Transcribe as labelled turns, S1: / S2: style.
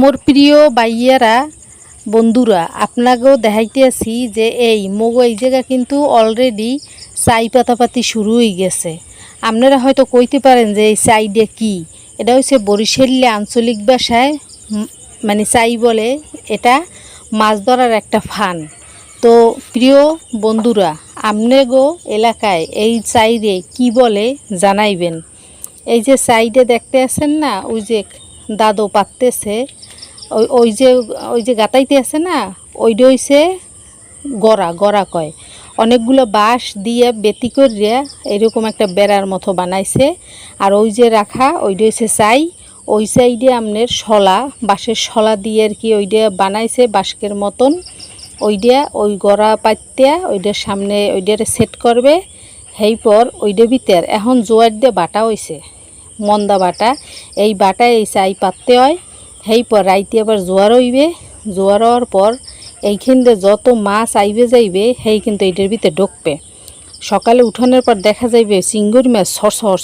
S1: মোর প্রিয় বাইয়ারা, বন্ধুরা, আপনাকেও দেখাইতে আছি যে এই, মগো এই জায়গা কিন্তু অলরেডি চাই পাতাপাতি শুরু হয়ে গেছে। আপনারা হয়তো কইতে পারেন যে এই চাইটা কি? এটা হচ্ছে বরিশালে আঞ্চলিক ভাষায় মানে চাই বলে, এটা মাছ ধরার একটা ফান। তো প্রিয় বন্ধুরা আপনাগো এলাকায় এই চাইরে কি বলে জানাইবেন? এই যে সাইডে দেখতে আছেন না, ওই যে দাদু পাততেছে ওই ওই যে ওই যে গাতাইতে আছে না ওইটা হইছে গড়া গড়া কয়। অনেকগুলো বাঁশ দিয়ে বেতি করিয়া এরকম একটা বেড়ার মতো বানাইছে। আর ওই যে রাখা ওইটা হইছে চাই। ওই সাইডে আপনার শলা, বাঁশের শলা দিয়ে আর কি ওইটা বানাইছে বাঁশকের মতন। ওইটা ওই গড়া পাতিয়া ওইটার সামনে ওইটারে সেট করবে। সেই পর ওইটা ভিতর, এখন জোয়ার দিয়ে বাটা হইছে, মন্দা বাটা। এই বাটা এই চাই পাততে হয়। সেই পর রাইতে আবার জোয়ার হইবে জোয়ার হওয়ার পর এইখান দিয়ে যত মাছ আইবে যাইবে সেই কিন্তু এটার ভিতরে ঢুকবে। সকালে উঠানোর পর দেখা যাইবে চিঙ্গুর মাছ সর সর